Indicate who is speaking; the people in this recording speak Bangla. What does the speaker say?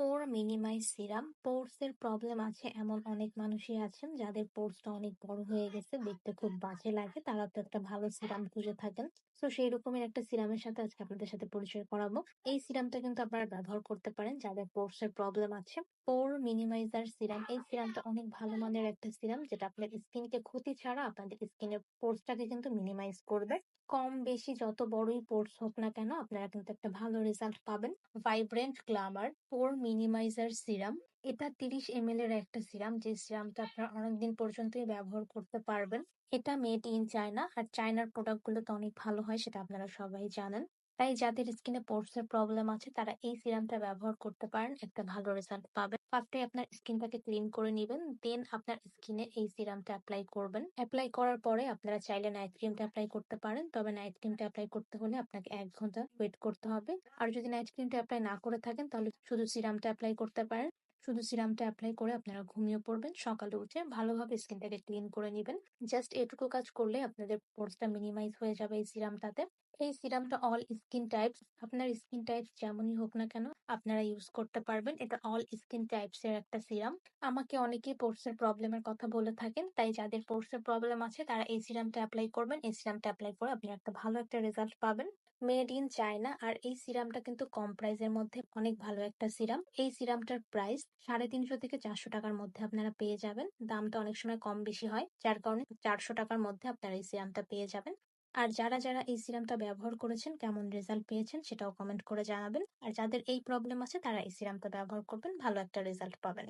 Speaker 1: পোর মিনিমাইজ সিরাম পোরস এর প্রবলেম আছে এমন অনেক মানুষই আছেন যাদের পোরসটা অনেক বড় হয়ে গেছে, দেখতে খুব বাজে লাগে, তারা তো একটা ভালো সিরাম খুঁজে থাকেন। তো সেই রকমের একটা সিরামের সাথে আজকে আপনাদের সাথে পরিচয় করাবো। এই সিরামটা কিন্তু আপনারা ব্যবহার করতে পারেন যাদের পোরস এর প্রবলেম আছে। পোর মিনিমাইজার সিরাম এই সিরামটা অনেক ভালো মানের একটা সিরাম যেটা আপনার স্কিনকে ক্ষতি ছাড়া আপনাদের স্কিনের পোরসটাকে কিন্তু মিনিমাইজ করবে। কম বেশি যত বড়ই পোর্স হোক না কেন আপনারা কিন্তু একটা ভালো রেজাল্ট পাবেন। Vibrant glamour pore minimizer serum এটা তিরিশ এম এর একটা সিরাম যে সিরামটা আপনারা অনেকদিন পর্যন্তই ব্যবহার করতে পারবেন। এটা মেড ইন চায়না আর চায়নার প্রোডাক্টগুলো তো অনেক ভালো হয়, সেটা আপনারা সবাই জানেন। তাই যাদের স্কিনে পোর্স এর প্রবলেম আছে, তারা এই সিরামটা ব্যবহার করতে পারেন, একটা ভালো রেজাল্ট পাবেন। ফার্স্টে আপনার স্কিনটাকে ক্লিন করে নেবেন দেন আপনার স্কিনে এই সিরামটা অ্যাপ্লাই করবেন। অ্যাপ্লাই করার পরে আপনারা চাইলে নাইট ক্রিমটা অ্যাপ্লাই করতে পারেন, তবে নাইট ক্রিমটা অ্যাপ্লাই করতে হলে আপনাকে এক ঘণ্টা ওয়েট করতে হবে। আর যদি নাইট ক্রিমটা অ্যাপ্লাই না করে থাকেন, তাহলে শুধু সিরামটা অ্যাপ্লাই করতে পারেন। শুধু সিরামটা অ্যাপ্লাই করে আপনারা ঘুমিয়ে পড়বেন, সকালে উঠে ভালোভাবে স্কিনটাকে ক্লিন করে নেবেন। জাস্ট এটুকু কাজ করলে আপনাদের পোর্সটা মিনিমাইজ হয়ে যাবে এই সিরামটাতে এই সিরামটা অল স্কিন টাইপস আপনার স্কিন টাইপস যেমনই হোক না কেন, আপনারা ইউজ করতে পারবেন। এটা অল স্কিন টাইপস এর একটা সিরাম। আমাকে অনেকেই পোর্সের প্রবলেমের কথা বলে থাকেন, তাই যাদের পোর্সের প্রবলেম আছে, তারা এই সিরামটা অ্যাপ্লাই করবেন। এই সিরামটা অ্যাপ্লাই করে আপনি একটা ভালো একটা রেজাল্ট পাবেন। মেড ইন চায়না আর এই সিরামটা কিন্তু কম প্রাইসের মধ্যে অনেক ভালো একটা সিরাম। এই সিরামটার প্রাইস সাড়ে তিনশো থেকে চারশো টাকার মধ্যে আপনারা পেয়ে যাবেন। দামটা অনেক সময় কম বেশি হয়, যার কারণে চারশো টাকার মধ্যে আপনারা এই সিরামটা পেয়ে যাবেন। আর যারা যারা এই সিরামটা ব্যবহার করেছেন, কেমন রেজাল্ট পেয়েছেন সেটাও কমেন্ট করে জানাবেন। আর যাদের এই প্রবলেম আছে তারা এই সিরামটা ব্যবহার করবেন, ভালো একটা রেজাল্ট পাবেন।